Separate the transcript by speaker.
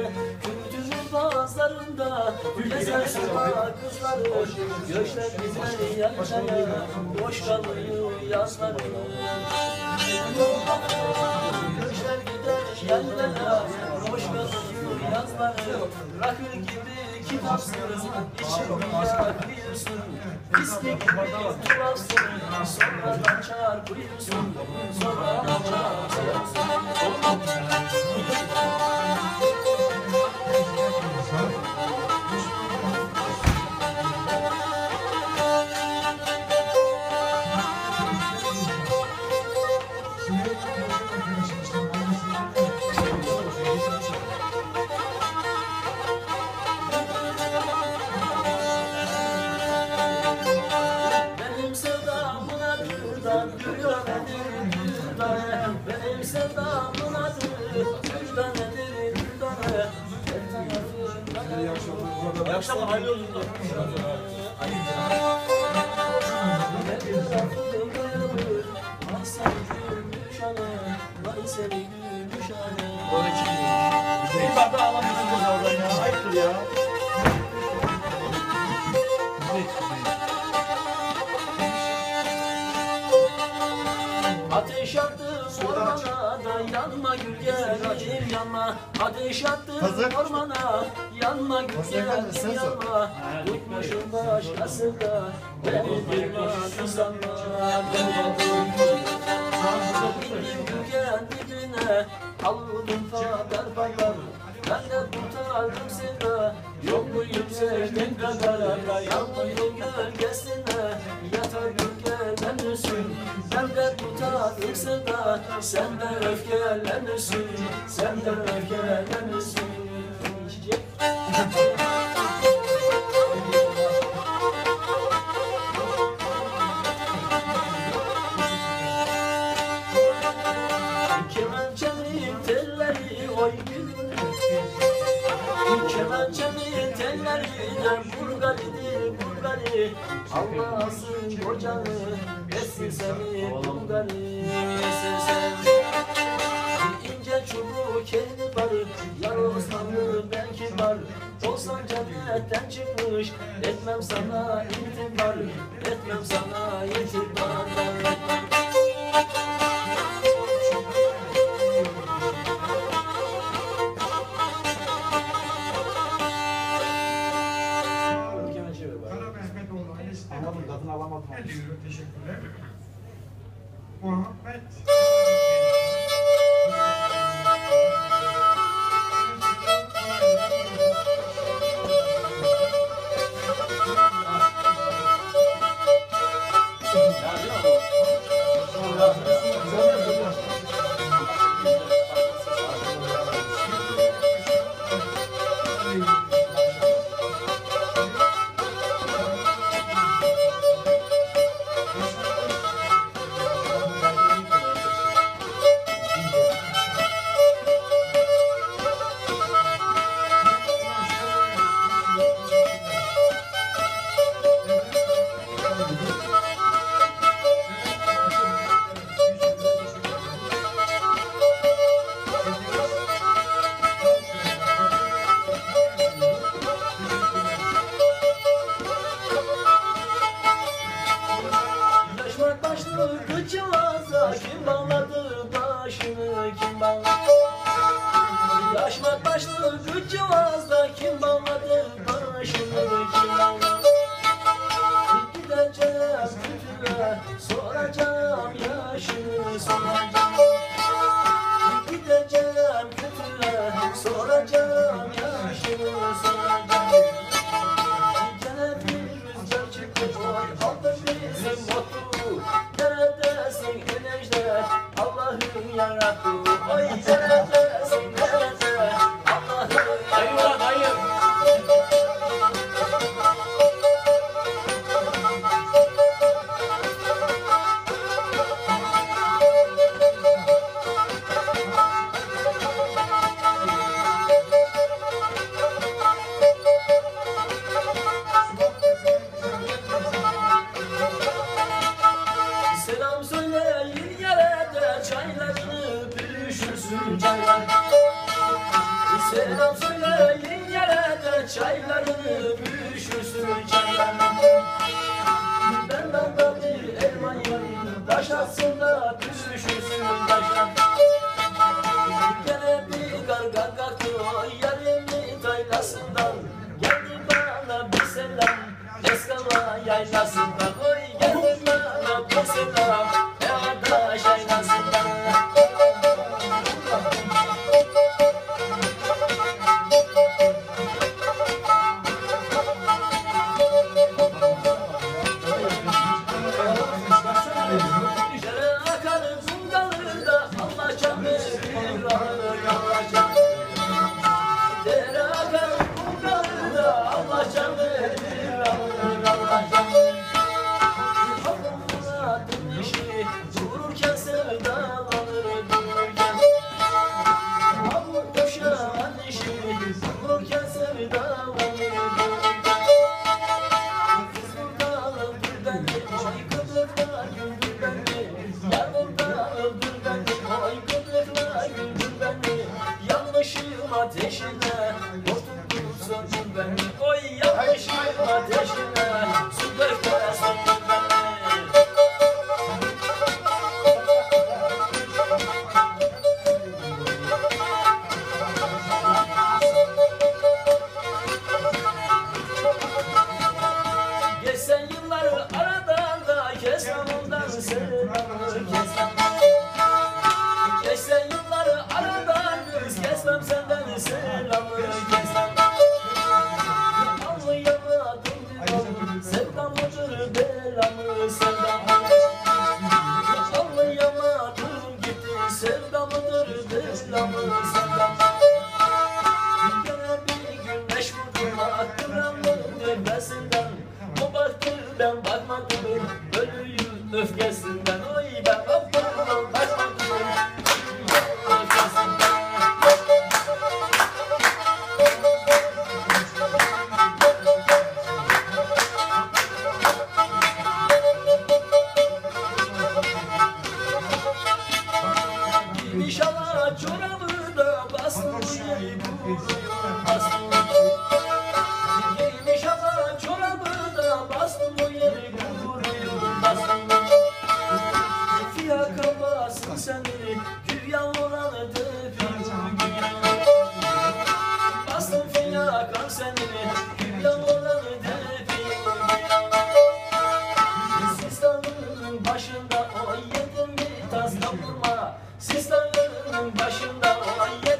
Speaker 1: kızları Kültürün pazarında gezer suma kızları Göçler gider yanlara Boş kalıyor yazları. Göçler gider yanlara Boş kalıyor yazları. Rakı gibi kitapsınız İçinde yakıyorsun Pislik gibi tuhafsın Sonradan çarpıyorsun Sonradan çarpıyorsun Benim Güldane
Speaker 2: İyi akşamlar, hayırlı olsun. Bir bardağı alamıyorsunuz oradan ya. Ayıptır ya.
Speaker 1: Yanma gül gelir yanma. Ateş attım
Speaker 3: Hazır.
Speaker 1: ormana. Yanma gül
Speaker 3: Hazır efendim, sen
Speaker 1: gelir
Speaker 3: sor.
Speaker 1: yanma. Tutmuşum başkası da beni durma sanma Bindim gülgen dibine aldım kadar. Paylar Ben de kurtardım seni. Yok mu yüksekten kadar? Yağmurun tutarım seni Sen de öfkelenirsin Sen de öfkelenirsin. Kemençenin telleri oy gülüm Kemençenin telleriyle burgalidir burgali Allah'sın kocanı çıkmış Etmem sana itibar Etmem sana itibar Selam söyleyin yere de
Speaker 2: çaylarını pürüşürsün canlar
Speaker 1: Selam söyleyin yere de çaylarını pürüşürsün canlar Benden de bir elman yarını başlasında pürüşürsün başlar Gene bir gargan kalkıyor yarimi taylasından. Geldi bana bir selam Eskama yaylasından koy सितराम Thank you. Kimseden bakmadı ölüyüm öfkesinden. Sistanlığının başında olan yeter